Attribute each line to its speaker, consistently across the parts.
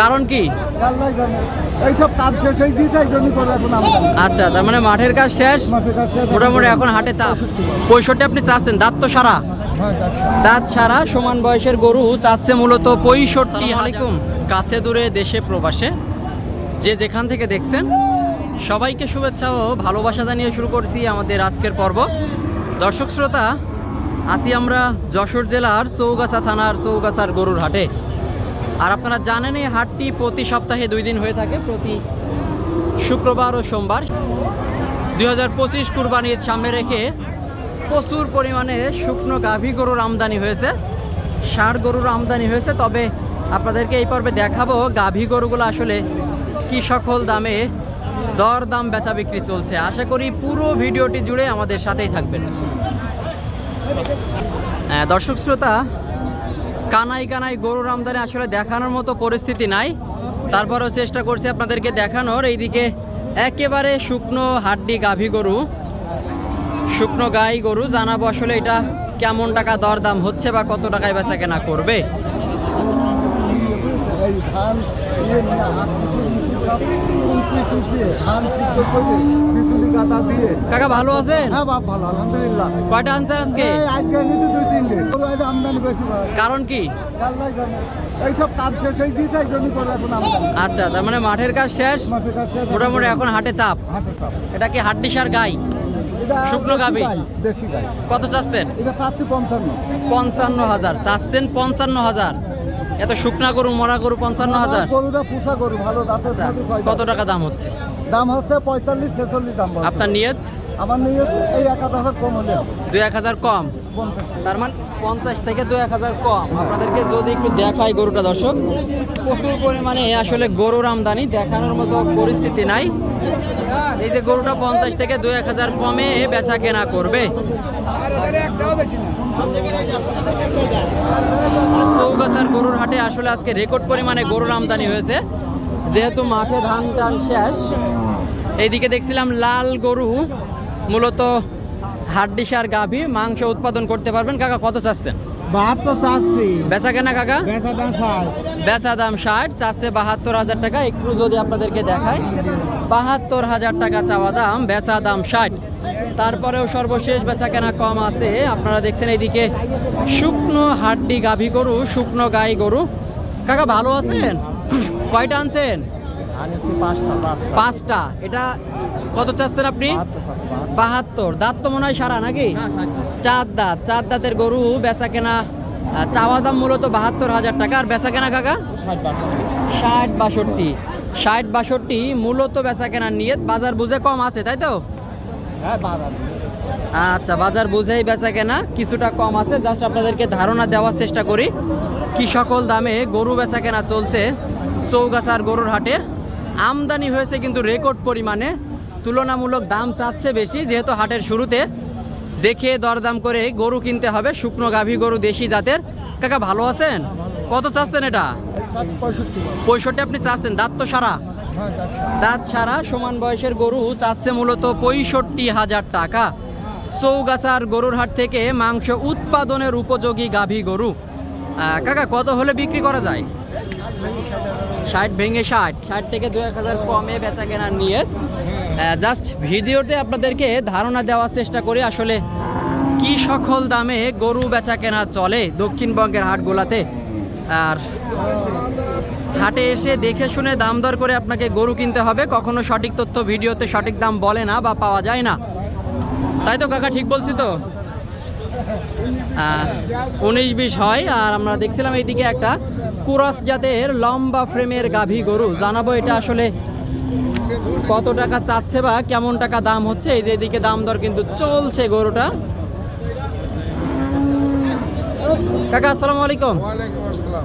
Speaker 1: কারণ কি?
Speaker 2: আল্লাহ জানে এইসব কাজ শেষ হয়ে দিয়েছে এই জন্য করে এখন আমদানি
Speaker 1: আচ্ছা তার মানে মাঠের কাজ শেষ?
Speaker 2: মাসের কাজ শেষ
Speaker 1: মোটামুটি এখন হাটে চাপ পঁয়ষট্টি। আপনি চাচ্ছেন দাঁত তো সারা।
Speaker 2: হ্যাঁ
Speaker 1: দাঁত ছাড়া সমান বয়সের গরু চাচ্ছে মূলত পঁয়ষট্টি আলাইকুম। কাছে দূরে দেশে প্রবাসে। যে যেখান থেকে দেখছেন সবাইকে শুভেচ্ছা ও ভালোবাসা জানিয়ে শুরু করছি আমাদের আজকের পর্ব। দর্শক শ্রোতা আসি আমরা যশোর জেলার চৌগাছা থানার চৌগাছার গরুর হাটে। আর আপনারা জানেন এই হাটটি প্রতি সপ্তাহে দুই দিন হয়ে থাকে, প্রতি শুক্রবার ও সোমবার। দুই হাজার পঁচিশ কুরবানি ঈদ সামনে রেখে প্রচুর পরিমাণে শুকনো গাভী গরুর আমদানি হয়েছে, ষাঁড় গরুর আমদানি হয়েছে। তবে আপনাদেরকে এই পর্বে দেখাবো গাভী গরুগুলো আসলে কি সকল দামে দর দাম বেচা বিক্রি চলছে। আশা করি পুরো ভিডিওটি জুড়ে আমাদের সাথেই থাকবেন। দর্শক শ্রোতা কানাই কানাই গরুর আমদানি আসলে দেখানোর মতো পরিস্থিতি নাই। তারপরেও চেষ্টা করছি আপনাদেরকে দেখানোর। এইদিকে একেবারে শুকনো হাড্ডি গাভী গরু শুকনো গাই গরু। জানাব আসলে এটা কেমন টাকা দরদাম হচ্ছে বা কত টাকায় বেচা কেনা করবে। কাকা ভালো আছেন?
Speaker 2: হ্যাঁ বাপ ভালো আলহামদুলিল্লাহ।
Speaker 1: কয়টা আজকে?
Speaker 2: আজকে আমদানি বেশি
Speaker 1: কারণ কি?
Speaker 2: এইসব কাজ শেষ হয়ে দিয়েছে এই করে এখন
Speaker 1: আচ্ছা তার মানে মাঠের কাজ শেষ? মোটামুটি এখন হাটে চাপ। এটা কি হাড্ডি সার গাই শুকনো
Speaker 2: দেশি দেশি গাই।
Speaker 1: কত চাচ্ছেন?
Speaker 2: এটা পঞ্চান্ন।
Speaker 1: পঞ্চান্ন হাজার। চাচ্ছেন পঞ্চান্ন হাজার। এত শুকনা গরু মরা গরু পঞ্চান্ন হাজার?
Speaker 2: গরুটা পুষা গরু ভালো
Speaker 1: আচ্ছা, কত টাকা দাম হচ্ছে?
Speaker 2: দাম হচ্ছে পঁয়তাল্লিশ ছেচল্লিশ দাম
Speaker 1: আপনার নিয়ত?
Speaker 2: আমার নিয়ে এই এক হাজার কম হলে
Speaker 1: দুই এক হাজার কম। তার মানে পঞ্চাশ থেকে দু এক হাজার কম। আপনাদেরকে যদি একটু দেখাই গরুটা, দর্শক, প্রচুর পরিমাণে আসলে গরুর আমদানি, দেখানোর মতো পরিস্থিতি নাই। এই যে গরুটা পঞ্চাশ থেকে দু এক হাজার কমে বেচা কেনা করবে। চৌগাছার গরুর হাটে আসলে আজকে রেকর্ড পরিমাণে গরুর আমদানি হয়েছে। যেহেতু মাঠে ধান টান শেষ, এইদিকে দেখছিলাম লাল গরু মূলত হাড্ডিসার গাভী মাংস উৎপাদন করতে পারবেন। কাকা কত চাচ্ছেন?
Speaker 2: বাহাত্তর চাচ্ছি।
Speaker 1: বেচা কেনা কাকা?
Speaker 2: বেচা দাম ষাট।
Speaker 1: চাচ্ছে বাহাত্তর হাজার টাকা। একটু যদি আপনাদেরকে দেখায় বাহাত্তর হাজার টাকা চাওয়া দাম বেচা দাম ষাট। তারপরেও সর্বশেষ বেচা কেনা কম আছে। আপনারা দেখছেন এইদিকে শুকনো হাড্ডি গাভী গরু শুকনো গাই গরু। কাকা ভালো আছেন? কয়টা আনছেন?
Speaker 2: পাঁচটা
Speaker 1: এটা কত চাচ্ছেন আপনি? বাহাত্তর। দাঁত তো মনে হয় সারা নাকি? চার দাঁত। চার দাঁতের গরু বেচা কেনা চাওয়া দাম মূলত বাহাত্তর হাজার টাকা। আর বেচা কেনা কাকা? ষাট বাষট্টি। ষাট বাষট্টি। মূলত বেচা কেনার নিয়ে বাজার বুঝে কম আছে তাই তো?
Speaker 2: হ্যাঁ
Speaker 1: আচ্ছা বাজার বুঝেই বেচা কেনা। কিছুটা কম আছে। জাস্ট আপনাদেরকে ধারণা দেওয়ার চেষ্টা করি। কি সকল দামে গরু বেচা কেনা চলছে চৌগাছার গরুর হাটে? আমদানি হয়েছে কিন্তু রেকর্ড পরিমাণে। তুলনামূলক দাম চাচ্ছে বেশি, যেহেতু হাটের শুরুতে দেখে দরদাম করে গরু কিনতে হবে, শুকনো গাভী গরু দেশি জাতের। কাকা, ভালো আছেন? কত চাচ্ছেন এটা?
Speaker 2: পঁয়ষট্টি
Speaker 1: আপনি চাচ্ছেন, দাঁত তো সারা। দাঁত ছাড়া সমান বয়সের গরু চাচ্ছে মূলত পঁয়ষট্টি হাজার টাকা। চৌগাছার গরুর হাট থেকে মাংস উৎপাদনের উপযোগী গাভী গরু। কাকা, কত হলে বিক্রি করা যায়? ষাট ভেঙে ষাট ষাট থেকে দু এক হাজার কমে বেচা কেনার নিয়ে জাস্ট ভিডিওতে আপনাদেরকে ধারণা দেওয়ার চেষ্টা করি আসলে কি সকল দামে গরু বেচা কেনা চলে দক্ষিণবঙ্গের হাটগুলাতে। আর হাটে এসে দেখে শুনে দাম দর করে আপনাকে গরু কিনতে হবে। কখনো সঠিক তথ্য ভিডিওতে সঠিক দাম বলে না বা পাওয়া যায় না। তাই তো কাকা, ঠিক বলছি তো? উনিশ বিশ হয়, আর আমরা দেখছিলাম এইদিকে একটা কুরাস জাতের লম্বা ফ্রেমের গাভী গরু। জানাব এটা আসলে কত টাকা চাচ্ছে বা কেমন টাকা দাম হচ্ছে? এই যে এদিকে দাম দর কিন্তু চলছে গরুটা। কাকা আসসালামু আলাইকুম।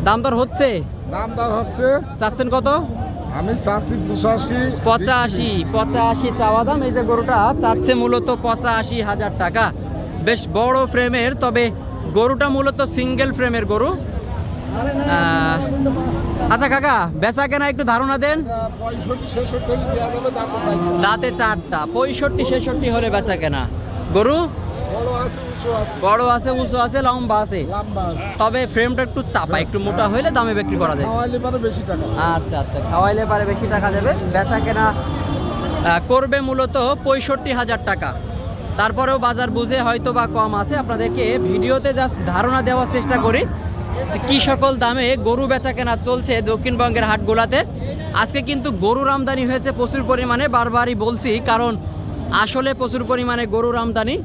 Speaker 1: দাম দর হচ্ছে?
Speaker 3: দাম দর হচ্ছে।
Speaker 1: চাচ্ছেন কত?
Speaker 3: আমি চাষি পঁচাশি।
Speaker 1: পঁচাশি পঁচাশি চাওয়া দাম। এই যে গরুটা চাচ্ছে মূলত পঁচাশি হাজার টাকা। বেশ বড় ফ্রেমের তবে গরুটা মূলত সিঙ্গেল ফ্রেমের গরু। আচ্ছা কাকা, বেচা কেনা একটু ধারণা দেন।
Speaker 3: দাঁতে
Speaker 1: চারটা, পঁয়ষট্টি, ছেষট্টি হলে বেচা কেনা। গরু?
Speaker 3: বড় আছে, উঁচু আছে,
Speaker 1: লম্বা আছে। তবে ফ্রেমটা একটু চাপা, একটু মোটা হলে দামে বিক্রি করা যায়। আচ্ছা আচ্ছা খাওয়াইলে পারে বেশি টাকা যাবে বেচা কেনা করবে মূলত পঁয়ষট্টি হাজার টাকা। তারপরেও বাজার বুঝে হয়তো বা কম আছে। আপনাদেরকে ভিডিওতে জাস্ট ধারণা দেওয়ার চেষ্টা করি। কী সকল দামে গরু বেচা কেনা চলছে দক্ষিণবঙ্গের হাটগুলাতে। আজকে কিন্তু গরুর আমদানি হয়েছে প্রচুর পরিমাণে, বারবারই বলছি, কারণ আসলে প্রচুর পরিমাণে গরুর আমদানি।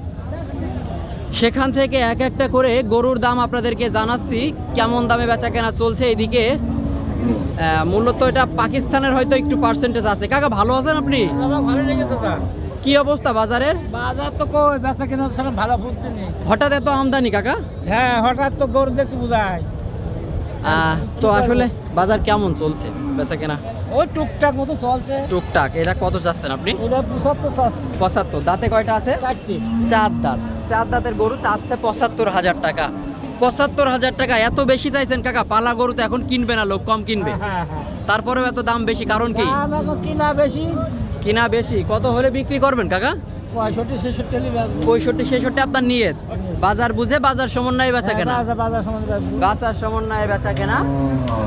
Speaker 1: সেখান থেকে এক একটা করে গরুর দাম আপনাদেরকে জানাচ্ছি, কেমন দামে বেচা কেনা চলছে এদিকে মূলত এটা পাকিস্তানের হয়তো একটু পার্সেন্টেজ আছে। কাকা, ভালো আছেন আপনি?
Speaker 4: স্যার।
Speaker 1: কি অবস্থা বাজারের?
Speaker 4: বাজার তো কই বেচা কেনা স্যার ভালো ফুটছে নি।
Speaker 1: হঠাৎ এত আমদানি কাকা?
Speaker 4: হ্যাঁ হঠাৎ তো গরু দেখছি বুঝায়
Speaker 1: আহ, তো আসলে বাজার কেমন চলছে বেচা কেনা?
Speaker 4: ওই টুকটাক মতো চলছে।
Speaker 1: টুকটাক এটা কত চাচ্ছেন আপনি?
Speaker 4: পঁচাত্তর
Speaker 1: দাঁতে কয়টা আছে? চার দাঁত। চার দাঁতের গরু চাচ্ছে পঁচাত্তর হাজার টাকা। পঁচাত্তর হাজার টাকা এত বেশি চাইছেন কাকা? পালা গরু তো এখন কিনবে না লোক কম কিনবে।
Speaker 4: হ্যাঁ হ্যাঁ।
Speaker 1: তারপরেও এত দাম বেশি কারণ কি?
Speaker 4: কিনা বেশি
Speaker 1: কিনা বেশি? কত হলে বিক্রি করবেন কাকা?
Speaker 4: পঁয়ষট্টি ছেষট্টি
Speaker 1: পঁয়ষট্টি ছেষট্টি আপনার নিয়ত। বাজার বুঝে বাজার সমন্বয়ে বেচা
Speaker 4: হ্যাঁ,
Speaker 1: কেনা
Speaker 4: বাজার বাজার
Speaker 1: সমন্বয়ে বেচা কেনা।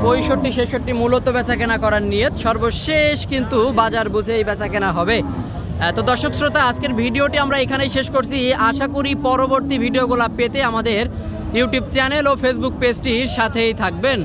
Speaker 1: পঁয়ষট্টি ছেষট্টি মূলত বেচা কেনা করার নিয়ত। সর্বশেষ কিন্তু বাজার বুঝেই বেচা কেনা হবে। তো দর্শক শ্রোতা আজকের ভিডিওটি আমরা এখানেই শেষ করছি। আশা করি পরবর্তী ভিডিওগুলো পেতে আমাদের ইউটিউব চ্যানেল ও ফেসবুক পেজটির সাথেই থাকবেন।